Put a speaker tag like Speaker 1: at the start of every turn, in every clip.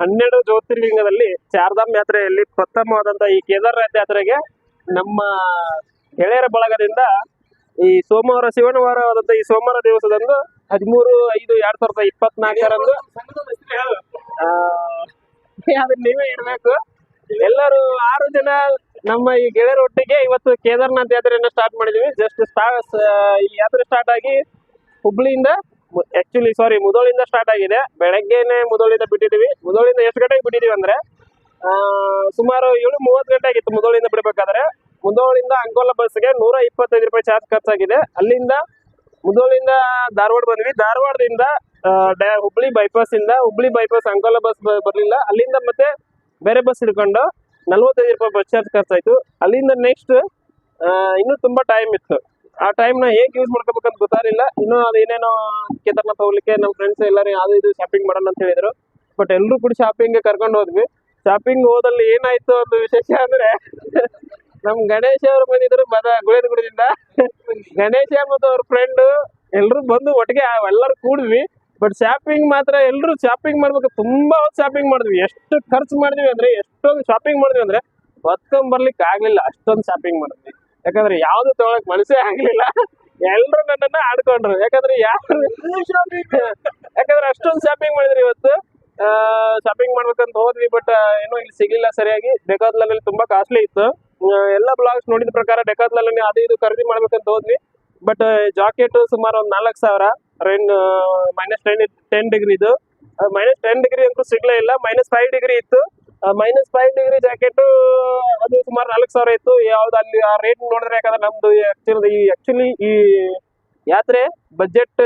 Speaker 1: ಹನ್ನೆರಡು ಜ್ಯೋತಿರ್ಲಿಂಗದಲ್ಲಿ ಚಾರ್ಧಾಮ್ ಯಾತ್ರೆಯಲ್ಲಿ ಪ್ರಥಮವಾದಂತಹ ಈ ಕೇದಾರನಾಥ ಯಾತ್ರೆಗೆ ನಮ್ಮ ಗೆಳೆಯರ ಬಳಗದಿಂದ ಈ ಸೋಮವಾರ ಶಿವನವಾರವಾದಂತಹ ಈ ಸೋಮವಾರ ದಿವಸದಂದು ಹದಿಮೂರು, ಐದು, ಎರಡ್ ಸಾವಿರದ ಇಪ್ಪತ್ನಾಲ್ಕರಂದು ಅದನ್ನ ನೀವೇ ಇರ್ಬೇಕು ಎಲ್ಲರೂ ಆರು ಜನ ನಮ್ಮ ಈ ಗೆಳೆಯರ ಒಟ್ಟಿಗೆ ಇವತ್ತು ಕೇದಾರನಾಥ ಯಾತ್ರೆಯನ್ನ ಸ್ಟಾರ್ಟ್ ಮಾಡಿದೀವಿ. ಜಸ್ಟ್ ಈ ಯಾತ್ರೆ ಸ್ಟಾರ್ಟ್ ಆಗಿ ಹುಬ್ಳಿಯಿಂದ ಆಕ್ಚುಲಿ ಸಾರಿ ಮುದೋಳಿಂದ ಸ್ಟಾರ್ಟ್ ಆಗಿದೆ. ಬೆಳಗ್ಗೆನೆ ಮುದೋಳಿಂದ ಬಿಟ್ಟಿದ್ದೀವಿ. ಮುದೋಳಿಂದ ಎಷ್ಟು ಗಂಟೆಗೆ ಬಿಟ್ಟಿದ್ದೀವಿ ಅಂದ್ರೆ ಸುಮಾರು ಏಳು ಮೂವತ್ತು ಗಂಟೆ ಆಗಿತ್ತು ಮುದೋಳಿಂದ ಬಿಡಬೇಕಾದ್ರೆ. ಮುದೋಳಿಂದ ಅಂಕೋಲ ಬಸ್ಗೆ ನೂರ ಇಪ್ಪತ್ತೈದು ರೂಪಾಯಿ ಚಾರ್ಜ್ ಖರ್ಚಾಗಿದೆ. ಅಲ್ಲಿಂದ ಮುದೋಳಿಂದ ಧಾರವಾಡ ಬಂದ್ವಿ. ಧಾರವಾಡದಿಂದ ಹುಬ್ಳಿ ಬೈಪಾಸ್ ಇಂದ, ಹುಬ್ಳಿ ಬೈಪಾಸ್ ಅಂಕೋಲ ಬಸ್ ಬರಲಿಲ್ಲ. ಅಲ್ಲಿಂದ ಮತ್ತೆ ಬೇರೆ ಬಸ್ ಹಿಡ್ಕೊಂಡು ನಲ್ವತ್ತೈದು ರೂಪಾಯಿ ಬಸ್ ಚಾರ್ಜ್ ಖರ್ಚಾಯ್ತು. ಅಲ್ಲಿಂದ ನೆಕ್ಸ್ಟ್ ಇನ್ನೂ ತುಂಬಾ ಟೈಮ್ ಇತ್ತು. ಆ ಟೈಮ್ನ ಹೇಗೆ ಯೂಸ್ ಮಾಡ್ಕೋಬೇಕಂತ ಗೊತ್ತಾಗಲಿಲ್ಲ. ಇನ್ನು ಅದೇನೇನೋ ಕೇದಾರ್ನಾಥ್ ಹೋಗ್ಲಿಕ್ಕೆ ನಮ್ಮ ಫ್ರೆಂಡ್ಸ್ ಎಲ್ಲರೂ ಅದು ಇದು ಶಾಪಿಂಗ್ ಮಾಡೋಣ ಅಂತ ಹೇಳಿದ್ರು. ಬಟ್ ಎಲ್ಲರೂ ಕೂಡ ಶಾಪಿಂಗ್ ಕರ್ಕೊಂಡು ಹೋದ್ವಿ. ಶಾಪಿಂಗ್ ಹೋದಲ್ಲಿ ಏನಾಯ್ತು ಒಂದು ವಿಶೇಷ ಅಂದ್ರೆ, ನಮ್ ಗಣೇಶ ಅವ್ರು ಬಂದಿದ್ರು ಮದ ಗುಳೇದಗುಡದಿಂದ ಗಣೇಶ ಮತ್ತು ಅವ್ರ ಫ್ರೆಂಡ್ ಎಲ್ರು ಬಂದು ಒಟ್ಟಿಗೆ ಎಲ್ಲರೂ ಕೂಡ್ವಿ. ಬಟ್ ಶಾಪಿಂಗ್ ಮಾತ್ರ ಎಲ್ರು ಶಾಪಿಂಗ್ ಮಾಡ್ಬೇಕು. ತುಂಬಾ ಶಾಪಿಂಗ್ ಮಾಡಿದ್ವಿ. ಎಷ್ಟು ಖರ್ಚು ಮಾಡಿದ್ವಿ ಅಂದ್ರೆ, ಎಷ್ಟೊಂದು ಶಾಪಿಂಗ್ ಮಾಡಿದ್ವಿ ಅಂದ್ರೆ, ಹೊತ್ಕೊಂಡ್ ಬರ್ಲಿಕ್ಕೆ ಆಗ್ಲಿಲ್ಲ ಅಷ್ಟೊಂದು ಶಾಪಿಂಗ್ ಮಾಡಿದ್ವಿ. ಯಾಕಂದ್ರೆ ಯಾವ್ದು ತಗೊಳಕ್ ಮನಸ್ಸೇ ಆಗ್ಲಿಲ್ಲ. ಎಲ್ರು ನನ್ನನ್ನ ಆಡ್ಕೊಂಡ್ರು. ಯಾಕಂದ್ರೆ ಯಾರು ಯಾಕಂದ್ರೆ ಅಷ್ಟೊಂದು ಶಾಪಿಂಗ್ ಮಾಡಿದ್ರಿ ಇವತ್ತು. ಶಾಪಿಂಗ್ ಮಾಡ್ಬೇಕಂತ ಹೋದ್ವಿ ಬಟ್ ಏನೋ ಇಲ್ಲಿ ಸಿಗ್ಲಿಲ್ಲ ಸರಿಯಾಗಿ. ಡೆಕಾತ್ಲಲ್ಲಿ ತುಂಬಾ ಕಾಸ್ಟ್ಲಿ ಇತ್ತು. ಎಲ್ಲಾ ಬ್ಲಾಗ್ಸ್ ನೋಡಿದ ಪ್ರಕಾರ ಡೆಕಾತ್ಲಲ್ಲಿ ಅದು ಇದು ಖರೀದಿ ಮಾಡ್ಬೇಕಂತ ಹೋದ್ವಿ. ಬಟ್ ಜಾಕೆಟ್ ಸುಮಾರು ಒಂದ್ ನಾಲ್ಕು ಸಾವಿರ. ರೈನ್ ಮೈನಸ್ ಟೆನ್ ಟೆನ್ ಡಿಗ್ರಿದು ಮೈನಸ್ ಟೆನ್ ಡಿಗ್ರಿ ಅಂತೂ ಸಿಗ್ಲೇ ಇಲ್ಲ. ಮೈನಸ್ ಫೈವ್ ಡಿಗ್ರಿ ಇತ್ತು. ಮೈನಸ್ ಫೈವ್ ಡಿಗ್ರಿ ಜಾಕೆಟ್ ಅದು ಸುಮಾರು ನಾಲ್ಕು ಸಾವಿರ ಇತ್ತು. ಯಾವ್ದು ಅಲ್ಲಿ ಆ ರೇಟ್ ನೋಡಿದ್ರೆ ಯಾಕಂದ್ರೆ ನಮ್ದು ಈ ಆಕ್ಚುಲಿ ಈ ಯಾತ್ರೆ ಬಜೆಟ್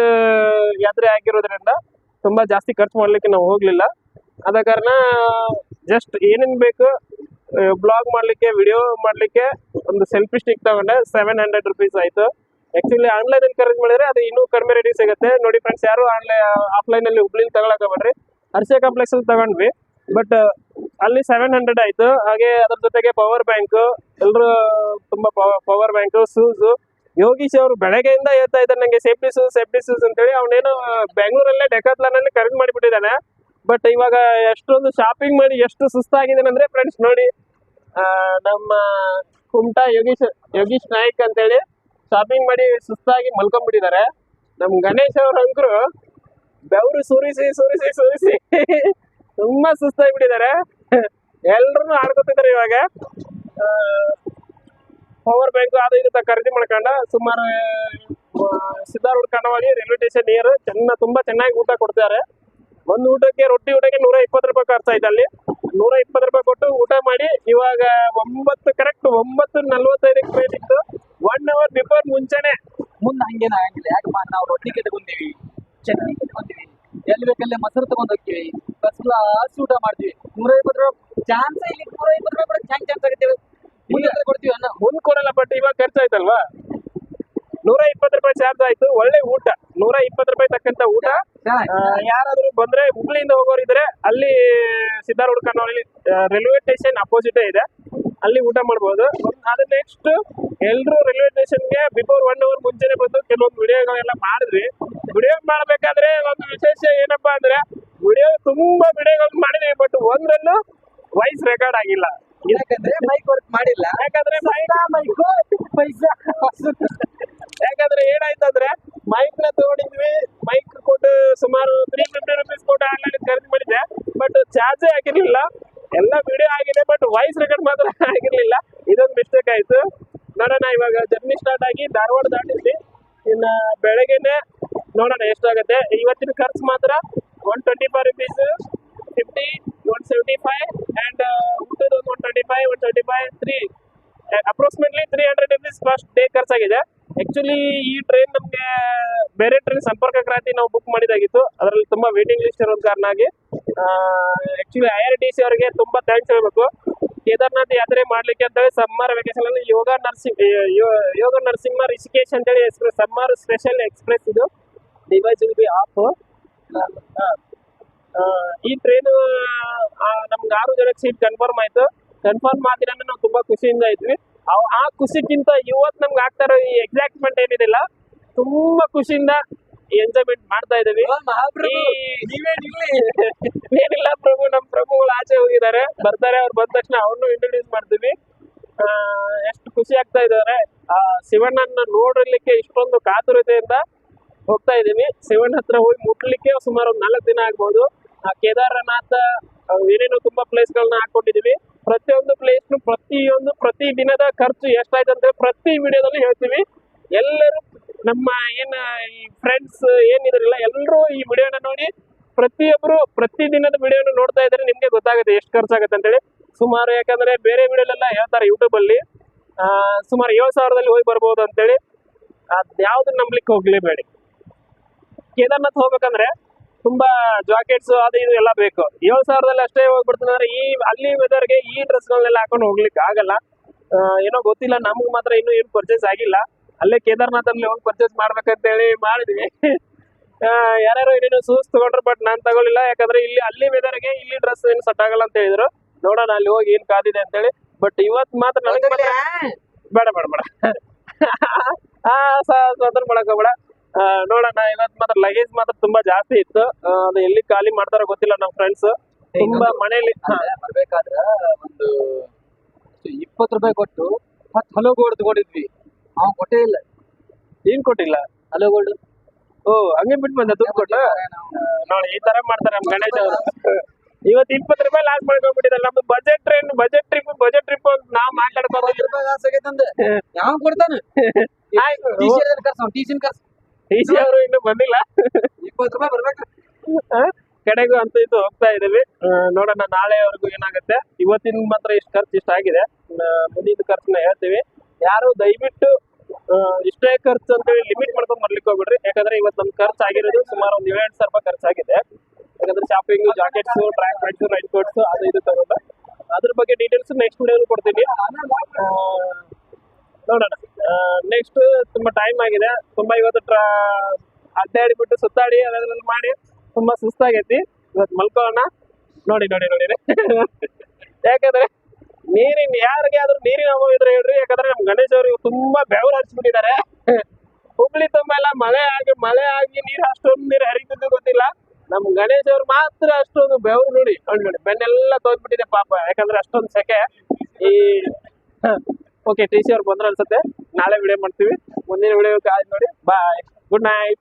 Speaker 1: ಯಾತ್ರೆ ಆಗಿರೋದ್ರಿಂದ ತುಂಬಾ ಜಾಸ್ತಿ ಖರ್ಚು ಮಾಡ್ಲಿಕ್ಕೆ ನಾವು ಹೋಗ್ಲಿಲ್ಲ. ಆದ ಕಾರಣ ಜಸ್ಟ್ ಏನೇನ್ ಬೇಕು ಬ್ಲಾಗ್ ಮಾಡ್ಲಿಕ್ಕೆ ವಿಡಿಯೋ ಮಾಡ್ಲಿಕ್ಕೆ ಒಂದು ಸೆಲ್ಫಿ ಸ್ಟಿಕ್ ತಗೊಂಡೆ. ಸೆವೆನ್ ಹಂಡ್ರೆಡ್ ರುಪೀಸ್ ಆಯ್ತು. ಆಕ್ಚುಲಿ ಆನ್ಲೈನ್ ಅಲ್ಲಿ ಖರೀದಿ ಮಾಡಿದ್ರೆ ಅದು ಇನ್ನೂ ಕಡಿಮೆ ರೇಟಿಗೆ ಸಿಗುತ್ತೆ. ನೋಡಿ ಫ್ರೆಂಡ್ಸ್ ಯಾರು ಆನ್ಲೈನ್ ಆಫ್ಲೈನ್ ಅಲ್ಲಿ ಹುಬ್ಳಿಲಿ ತಗೊಳಕ ಬನ್ರಿ ಅರ್ಸೆ ಕಾಂಪ್ಲೆಕ್ಸ್ ಅಲ್ಲಿ ತಗೊಂಡ್ವಿ. ಬಟ್ ಅಲ್ಲಿ ಸೆವೆನ್ ಹಂಡ್ರೆಡ್ ಆಯ್ತು. ಹಾಗೆ ಅದ್ರ ಜೊತೆಗೆ ಪವರ್ ಬ್ಯಾಂಕ್ ಎಲ್ಲರೂ ತುಂಬಾ ಪವರ್ ಬ್ಯಾಂಕ್ ಶೂಸ್ ಯೋಗೀಶ್ ಅವರು ಬೆಳಗ್ಗೆಯಿಂದ ಹೇಳ್ತಾ ಇದ್ದಾರೆ ನಂಗೆ ಸೇಫ್ಟಿ ಶೂಸ್ ಸೇಫ್ಟಿ ಶೂಸ್ ಅಂತೇಳಿ. ಅವನೇನು ಬೆಂಗಳೂರಲ್ಲೇ ಡೆಕಾತ್ಲಾನ್ ಅಲ್ಲಿ ಖರೀದಿ ಮಾಡಿಬಿಟ್ಟಿದ್ದಾನೆ. ಬಟ್ ಇವಾಗ ಎಷ್ಟೊಂದು ಶಾಪಿಂಗ್ ಮಾಡಿ ಎಷ್ಟು ಸುಸ್ತಾಗಿದ್ದಾನೆ ಅಂದ್ರೆ ಫ್ರೆಂಡ್ಸ್ ನೋಡಿ ನಮ್ಮ ಕುಮಟಾ ಯೋಗೀಶ್ ಯೋಗೀಶ್ ನಾಯ್ಕ್ ಅಂತೇಳಿ ಶಾಪಿಂಗ್ ಮಾಡಿ ಸುಸ್ತಾಗಿ ಮಲ್ಕೊಂಡ್ಬಿಟ್ಟಿದ್ದಾರೆ. ನಮ್ ಗಣೇಶ್ ಅವ್ರ ಅಂಕರು ಬೆವರು ಸುರಿಸಿ ಸುರಿಸಿ ಸುರಿಸಿ. ತುಂಬಾ ಸುಸ್ತಾಗಿ ಬಿಟ್ಟಿದ್ದಾರೆ. ಎಲ್ರು ಆಡ್ಕೊತಿದ್ದಾರೆ ಇವಾಗ. ಪವರ್ ಬ್ಯಾಂಕ್ ಅದು ಇದು ಖರೀದಿ ಮಾಡ್ಕೊಂಡ ಸುಮಾರು ಸಿದ್ದಾರೂಢ ಕಣವಾಗಿ ರೈಲ್ವೆ ಸ್ಟೇಷನ್ ನಿಯರ್ ಚೆನ್ನ ತುಂಬಾ ಚೆನ್ನಾಗಿ ಊಟ ಕೊಡ್ತಾರೆ ಒಂದು ಊಟಕ್ಕೆ ರೊಟ್ಟಿ ಊಟಕ್ಕೆ ನೂರ ಇಪ್ಪತ್ತು ರೂಪಾಯಿ ಖರ್ಚಾಯ್ತು ಅಲ್ಲಿ. ನೂರ ಇಪ್ಪತ್ತು ರೂಪಾಯಿ ಕೊಟ್ಟು ಊಟ ಮಾಡಿ ಇವಾಗ ಒಂಬತ್ತು ಕರೆಕ್ಟ್ ಒಂಬತ್ತು ನಲ್ವತ್ತೈದಕ್ಕೆ ಟ್ರೈನ್ ಇತ್ತು. ಒನ್ ಅವರ್ ಬಿಫೋರ್ ಮುಂಚೆನೆ.
Speaker 2: ಮುಂದೆ ಹಂಗೇನ ಆಗಿಲ್ಲ ಯಾಕಪ್ಪ ನಾವು ರೊಟ್ಟಿ ಕೆತ್ಕೊಂತೀವಿ, ಚಟ್ನಿ ಕೆತ್ಕೊಂತೀವಿ. ಎಲ್ಲಿ ಬೇಕಲ್ಲೇ ಮೊಸರು ತಗೊಂಡ್ ಹೋಗ್ತೀವಿ. ಫಸ್ಟ್ ಕ್ಲಾಸ್ ಊಟ ಮಾಡ್ತೀವಿ. ನೂರ ಇಪ್ಪತ್ತು ರೂಪಾಯಿ ಚಾನ್ಸ್ ಇಲ್ಲಿ ನೂರ ಐವತ್ತು ರೂಪಾಯಿ ಕೂಡ ಹೆಂಗ್ ಚಾನ್ಸ್ ಆಗುತ್ತೆ ಮುಂದೆ ಕೊಡ್ತೀವಿ ಅನ್ನ.
Speaker 1: ಮುಂದೆ ಕೊಡಲ್ಲ ಬಟ್ ಇವಾಗ ಖರ್ಚಾಯ್ತಲ್ವಾ ನೂರ ಇಪ್ಪತ್ತು ರೂಪಾಯಿ ಚಾರ್ಜ್ ಆಯ್ತು. ಒಳ್ಳೆ ಊಟ. ನೂರ ಇಪ್ಪತ್ತು ರೂಪಾಯಿ ತಕ್ಕಂತ ಊಟ. ಯಾರಾದ್ರೂ ಬಂದ್ರೆ ಹುಬ್ಳಿಯಿಂದ ಹೋಗೋರು ಇದ್ರೆ ಅಲ್ಲಿ ಸಿದ್ದಾರೂಢ ಕನ್ನೋಳಿ ರೈಲ್ವೆ ಸ್ಟೇಷನ್ ಅಪೋಸಿಟ್ ಇದೆ. ಅಲ್ಲಿ ಊಟ ಮಾಡ್ಬೋದು. ಅದ ನೆಕ್ಸ್ಟ್ ಎಲ್ರು ರೈಲ್ವೆ ಸ್ಟೇಷನ್ಗೆ ಬಿಫೋರ್ ಒನ್ ಅವರ್ ಮುಂಚೆನೆ ಬಂದು ಕೆಲವೊಂದು ವಿಡಿಯೋಗಳೆಲ್ಲ ಮಾಡಿದ್ರಿ ವಿಡಿಯೋ ಮಾಡ್ಬೇಕಾದ್ರೆ ಒಂದು ವಿಶೇಷ ಏನಪ್ಪಾ ಅಂದ್ರೆ ವಿಡಿಯೋ ತುಂಬಾ ವಿಡಿಯೋಗಳು ಮಾಡಿದೆ ಬಟ್ ಒಂದ್ರಲ್ಲೂ ವಾಯ್ಸ್ ರೆಕಾರ್ಡ್ ಆಗಿಲ್ಲ.
Speaker 2: ಯಾಕಂದ್ರೆ ಮೈಕ್ ವರ್ಕ್ ಮಾಡಿಲ್ಲ.
Speaker 1: ಯಾಕಂದ್ರೆ
Speaker 2: ಮೈಕ್ ಪೈಸಾ
Speaker 1: ಯಾಕಂದ್ರೆ ಏನಾಯ್ತಂದ್ರೆ ಮೈಕ್ನ ತಗೊಂಡಿದ್ವಿ ಮೈಕ್ ಕೊಟ್ಟು ಸುಮಾರು ತ್ರೀ ಫಿಫ್ಟಿ ರುಪೀಸ್ ಕೊಟ್ಟು ಆನ್ಲೈನ್ ಖರೀದಿ ಮಾಡಿದ್ದೆ ಬಟ್ ಚಾರ್ಜೇ ಆಗಿರ್ಲಿಲ್ಲ ಎಲ್ಲ ವಿಡಿಯೋ ಆಗಿದೆ ಬಟ್ ವಾಯ್ಸ್ ರೆಕಾರ್ಡ್ ಮಾತ್ರ ಆಗಿರ್ಲಿಲ್ಲ ಇದೊಂದು ಮಿಸ್ಟೇಕ್ ಆಯ್ತು. ನೋಡೋಣ ಇವಾಗ ಜರ್ನಿ ಸ್ಟಾರ್ಟ್ ಆಗಿ ಧಾರವಾಡ ದಾಟಿದ್ವಿ. ಇನ್ನ ಬೆಳಗ್ಗೆನೆ ನೋಡೋಣ ಎಷ್ಟಾಗುತ್ತೆ. ಇವತ್ತಿನ ಖರ್ಚು ಮಾತ್ರ one twenty five rupees fifty one seventy five and ಊಟದ ಒಂದು one twenty five one twenty five three approximately three hundred rupees first day ಖರ್ಚಾಗಿದೆ actually ಈ ಟ್ರೈನ್ ನಮಗೆ ಬೇರೆ ಟ್ರೈನ್ ಸಂಪರ್ಕ ಕ್ರಾಂತಿ ನಾವು ಬುಕ್ ಮಾಡಿದಾಗಿತ್ತು ಅದರಲ್ಲಿ ತುಂಬ ವೇಟಿಂಗ್ ಲಿಸ್ಟ್ ಇರೋದ್ ಕಾರಣ actually I R T C ಅವರಿಗೆ ತುಂಬ ಥ್ಯಾಂಕ್ಸ್ ಹೇಳ್ಬೇಕು. ಕೇದಾರ್ನಾಥ್ ಯಾತ್ರೆ ಮಾಡ್ಲಿಕ್ಕೆ ಅಂತ ಹೇಳಿ ಸಮ್ಮರ್ ವೆಕೇಶನ್ ಅಲ್ಲಿ ಯೋಗ ನರ್ಸಿಂಗ್ ಯೋಗ ನರಸಿಂಹ ರಿಷಿಕೇಶ್ ಅಂತೇಳಿ ಎಕ್ಸ್ಪ್ರೆಸ್ ಸಮ್ಮರ್ ಸ್ಪೆಷಲ್ ಎಕ್ಸ್ಪ್ರೆಸ್ ಇದು. ಡಿವೈಸ್ ವಿಲ್ ಬಿ ಆಫ್ ಈ ಟ್ರೈನ್ ನಮ್ಗೆ ಆರು ಜನಕ್ಕೆ ಸೀಟ್ ಕನ್ಫರ್ಮ್ ಆಯ್ತು. ಕನ್ಫರ್ಮ್ ಆದ್ರೆ ನಾವು ತುಂಬಾ ಖುಷಿಯಿಂದ ಇದ್ವಿ. ಆ ಖುಷಿಗಿಂತ ಇವತ್ ನಮ್ಗೆ ಆಗ್ತಾ ಇರೋ ಈ ಎಕ್ಸೈಟ್ಮೆಂಟ್ ಏನಿದಿಲ್ಲ ತುಂಬಾ ಖುಷಿಯಿಂದ ಎಂಜಾಯ್ಮೆಂಟ್ ಮಾಡ್ತಾ ಇದೀವಿ
Speaker 2: ಏನಿಲ್ಲ
Speaker 1: ಪ್ರಭು
Speaker 2: ನಮ್ಮ ಪ್ರಭುಗಳು
Speaker 1: ಆಚೆ ಹೋಗಿದ್ದಾರೆ. ಬರ್ತಾರೆ ಅವ್ರು ಬಂದ ತಕ್ಷಣ ಅವ್ರನ್ನು ಇಂಟ್ರೊಡ್ಯೂಸ್ ಮಾಡ್ತೀವಿ. ಎಷ್ಟು ಖುಷಿ ಆಗ್ತಾ ಇದ್ದಾರೆ. ಶಿವಣ್ಣನ ನೋಡಲಿಕ್ಕೆ ಇಷ್ಟೊಂದು ಕಾತುರತೆಯಿಂದ ಹೋಗ್ತಾ ಇದ್ದೀನಿ. ಸೆವೆನ್ ಹತ್ರ ಹೋಗಿ ಮುಟ್ಲಿಕ್ಕೆ ಸುಮಾರು ಒಂದು ನಾಲ್ಕು ದಿನ ಆಗ್ಬೋದು. ಆ ಕೇದಾರನಾಥ ಏನೇನೋ ತುಂಬಾ ಪ್ಲೇಸ್ ಗಳನ್ನ ಹಾಕೊಂಡಿದೀವಿ ಪ್ರತಿಯೊಂದು ಪ್ಲೇಸ್ನು ಪ್ರತಿಯೊಂದು, ಪ್ರತಿ ದಿನದ ಖರ್ಚು ಎಷ್ಟಾಯ್ತು ಅಂತ ಪ್ರತಿ ವಿಡಿಯೋದಲ್ಲಿ ಹೇಳ್ತೀವಿ. ಎಲ್ಲರೂ ನಮ್ಮ ಏನ ಈ ಫ್ರೆಂಡ್ಸ್ ಏನಿದ್ರಲ್ಲ ಎಲ್ಲರೂ ಈ ವಿಡಿಯೋನ ನೋಡಿ ಪ್ರತಿಯೊಬ್ರು ಪ್ರತಿ ದಿನದ ವಿಡಿಯೋನ ನೋಡ್ತಾ ಇದ್ರೆ ನಿಮ್ಗೆ ಗೊತ್ತಾಗುತ್ತೆ ಎಷ್ಟು ಖರ್ಚಾಗುತ್ತೆ ಅಂತೇಳಿ. ಸುಮಾರು ಯಾಕಂದ್ರೆ ಬೇರೆ ವಿಡಿಯೋಲೆಲ್ಲ ಹೇಳ್ತಾರೆ ಯೂಟ್ಯೂಬ್ ಅಲ್ಲಿ. ಸುಮಾರು ಏಳು ಸಾವಿರದಲ್ಲಿ ಹೋಗಿ ಬರ್ಬೋದು ಅಂತೇಳಿ. ಅದ್ಯಾವ್ದು ನಂಬ್ಲಿಕ್ಕೆ ಹೋಗ್ಲೇಬೇಡಿ ಕೇದಾರ್ನಾಥ್ ಹೋಗ್ಬೇಕಂದ್ರೆ ತುಂಬಾ ಜಾಕೆಟ್ಸ್ ಅದು ಇದು ಎಲ್ಲ ಬೇಕು. ಏಳು ಸಾವಿರದಲ್ಲಿ ಅಷ್ಟೇ ಹೋಗ್ಬಿಡ್ತೀನಿ ಅಂದ್ರೆ ಈ ಅಲ್ಲಿ ವೆದರ್ಗೆ ಈ ಡ್ರೆಸ್ಗಳನ್ನೆಲ್ಲ ಹಾಕೊಂಡು ಹೋಗ್ಲಿಕ್ಕೆ ಆಗಲ್ಲ. ಏನೋ ಗೊತ್ತಿಲ್ಲ ನಮ್ಗೆ ಮಾತ್ರ ಇನ್ನೂ ಏನು ಪರ್ಚೇಸ್ ಆಗಿಲ್ಲ. ಅಲ್ಲೇ ಕೇದಾರ್ನಾಥಲ್ಲಿ ಹೋಗಿ ಪರ್ಚೇಸ್ ಮಾಡ್ಬೇಕಂತೇಳಿ ಮಾಡಿದ್ವಿ. ಆ, ಯಾರ್ಯಾರು ಏನೇನೋ ಶೂಸ್ ತಗೊಂಡ್ರು ಬಟ್ ನಾನ್ ತಗೊಳ್ಳಿಲ್ಲ. ಯಾಕಂದ್ರೆ ಇಲ್ಲಿ ಅಲ್ಲಿ ವೆದರ್ಗೆ ಇಲ್ಲಿ ಡ್ರೆಸ್ ಏನು ಸೆಟ್ ಆಗಲ್ಲ ಅಂತ ಹೇಳಿದ್ರು. ನೋಡೋಣ ಅಲ್ಲಿ ಹೋಗಿ ಏನ್ ಕಾದಿದೆ ಅಂತ ಹೇಳಿ ಬಟ್ ಇವತ್ ಮಾತ್ರ ನನಗೆ ಬೇಡ ಬೇಡ ಬೇಡ. ಆ ಸ್ವತಂತ್ರ ಮಾಡಕ್ ಹೋಗ್ಬೇಡ. ನೋಡೋಣ ಇವತ್ ಮಾತ್ರ ಲಗೇಜ್ ಮಾತ್ರ ತುಂಬಾ ಜಾಸ್ತಿ ಇತ್ತು. ಅದು ಎಲ್ಲಿ ಖಾಲಿ ಮಾಡ್ತಾರೋ ಗೊತ್ತಿಲ್ಲ ನಮ್ಮ ಫ್ರೆಂಡ್ಸ್ ತುಂಬಾ ಮನೇಲಿ
Speaker 2: ಬರ್ಬೇಕಾದ್ರ ಒಂದು ಇಪ್ಪತ್ತು ರೂಪಾಯಿ ಕೊಟ್ಟು ಹತ್ತು ಹಲೋ ಗೋಲ್ಡ್ ತಗೊಂಡಿದ್ವಿ. ಅವ್ನು ಕೊಟ್ಟೇ ಇಲ್ಲ.
Speaker 1: ಏನ್ ಕೊಟ್ಟಿಲ್ಲ?
Speaker 2: ಹಲೋ ಗೋಲ್ಡ್
Speaker 1: ಓ ಹಂಗೆ ಬಿಟ್ಟು ಬಂದ ದುಡ್ಡು ಕೊಟ್ಟು? ನೋಡಿ ಈ ತರ ಮಾಡ್ತಾರೆ ನಮ್ ಗಣೇಶ್ ಅವರು. ಇವತ್ತು ಇಪ್ಪತ್ತು ರೂಪಾಯಿ ಲಾಸ್ ಮಾಡ್ಕೊಂಡ್ಬಿಟ್ಟಿದ್ದಾರೆ. ನಮ್ದು budget train budget trip budget trip ಅಂತ ನಾವ್ ಮಾತಾಡ್ಕೊಂಡು
Speaker 2: ಲಾಸ್ ಆಗೈತಂದ ಯಾವ ಕೊಡ್ತಾನೆ?
Speaker 1: ಟೀಚರ್
Speaker 2: ಕರ್ಸ್ ಶರ್ಟ್ ಕರ್ಸ. ಟಿ ಶರ್ಟ್ ಕರ್ಸ
Speaker 1: ಟಿ ಸಿ ಅವರು ಇನ್ನೂ ಬಂದಿಲ್ಲ.
Speaker 2: ಇಪ್ಪತ್ತು ರೂಪಾಯಿ ಬರ್ಬೇಕು.
Speaker 1: ಕಡೆಗೂ ಅಂತ ಇದು ಹೋಗ್ತಾ ಇದೀವಿ. ನೋಡೋಣ ನಾಳೆವರೆಗೂ ಏನಾಗುತ್ತೆ. ಇವತ್ತಿನ ಮಾತ್ರ ಇಷ್ಟು ಖರ್ಚು ಇಷ್ಟ ಆಗಿದೆ. ಮುಂದಿನ ಖರ್ಚನ್ನ ಹೇಳ್ತೀವಿ. ಯಾರು ದಯವಿಟ್ಟು ಇಷ್ಟೇ ಖರ್ಚು ಅಂತೇಳಿ ಲಿಮಿಟ್ ಮಾಡ್ಕೊಂಡು ಬರ್ಲಿಕ್ಕೆ ಹೋಗ್ಬಿಡ್ರಿ. ಯಾಕಂದ್ರೆ ಇವತ್ತು ನಮ್ ಖರ್ಚು ಆಗಿರೋದು ಸುಮಾರು ಒಂದ್ ಏಳೆಂಟು ಸಾವಿರ ರೂಪಾಯಿ ಖರ್ಚಾಗಿದೆ ಯಾಕಂದ್ರೆ shopping jackets track pants rain coats ಅದು ಇದು ತಗೊಂಡು. ಅದ್ರ ಬಗ್ಗೆ ಡೀಟೇಲ್ಸ್ ನೆಕ್ಸ್ಟ್ ವಿಡಿಯೋ ಕೊಡ್ತೀನಿ. ನೋಡೋಣ. ನೆಕ್ಸ್ಟ್ ತುಂಬಾ ಟೈಮ್ ಆಗಿದೆ. ತುಂಬಾ ಇವತ್ತು ಟ್ರಾ ಅಡ್ಡಾಡಿಬಿಟ್ಟು ಸುತ್ತಾಡಿ ಅದೆಲ್ಲ ಮಾಡಿ ತುಂಬಾ ಸುಸ್ತಾಗೈತಿ. ಇವತ್ತು ಮಲ್ಕೋಣ ನೋಡಿ ನೋಡಿ ನೋಡಿ. ಯಾಕಂದ್ರೆ ನೀರಿನ ಯಾರಿಗೆ ಆದ್ರೂ ನೀರಿನ ಅಭಾವ ಇದ್ರೆ ಹೇಳ್ರಿ. ಯಾಕಂದ್ರೆ ನಮ್ ಗಣೇಶ್ ಅವ್ರಿಗೆ ತುಂಬಾ ಬೆವರು ಹರಿಸ್ಬಿಟ್ಟಿದ್ದಾರೆ ಹುಬ್ಳಿ ತುಂಬ ಎಲ್ಲ ಮಳೆ ಆಗಿ ಮಳೆ ಆಗಿ ನೀರು ಅಷ್ಟೊಂದು ನೀರು ಹರಿತಿದ್ದು ಗೊತ್ತಿಲ್ಲ. ನಮ್ ಗಣೇಶ್ ಅವ್ರು ಮಾತ್ರ ಅಷ್ಟೊಂದು ಬೆವರು ನೋಡಿ. ನೋಡಿ ನೋಡಿ ಬೆನ್ನೆಲ್ಲ ತೋದ್ಬಿಟ್ಟಿದೆ ಪಾಪ. ಯಾಕಂದ್ರೆ ಅಷ್ಟೊಂದು ಸೆಕೆ. ಈ ಓಕೆ ಟಿ ಸಿ ಅವ್ರು ಬಂದ್ರೆ ಅನ್ಸುತ್ತೆ. ನಾಳೆ ವಿಡಿಯೋ ಮಾಡ್ತೀವಿ. ಮುಂದಿನ ವಿಡಿಯೋ ನೋಡಿ. Bye good night